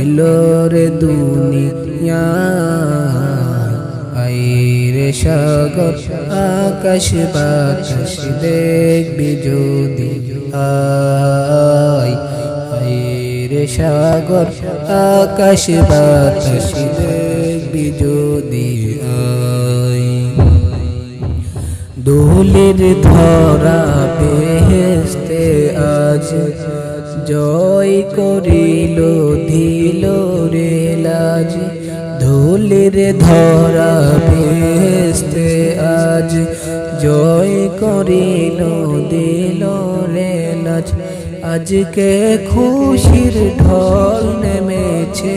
এলো রে দুনিয়া আকাশ বাতাস দেখবি যদি আইরে সাগর, আকাশ বাতাস দেখবি যদি আয়। দোলের ধরা করিল, দিল রে লাজ দোলের ধরা বেহেস্তে আজ। জয় করিল, দিল রে লাজ, আজকে খুশির ঢল নেমেছে,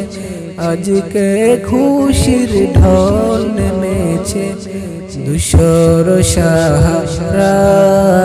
আজকে খুশির ঢল নেমেছে। দুশোর সাহারায়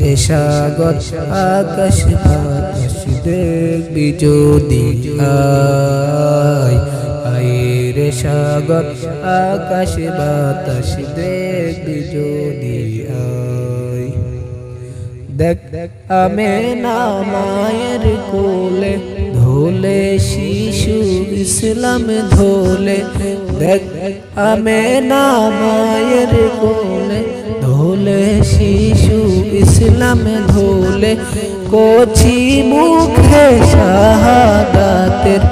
রে সাগর, আকাশ বাতাস দেখবি যদি আয় রে সাগর, আকাশ, বাতাস দেখবি যদি আয় দেখ, আমে না মায়ের কোলে, ধোলে শিশু ইসলাম ধোলে। দেখ, আমে না মায়ের কোলে, ধোলে শিশু ইসলাম ধুলে কচি মুখে শাহাদাতের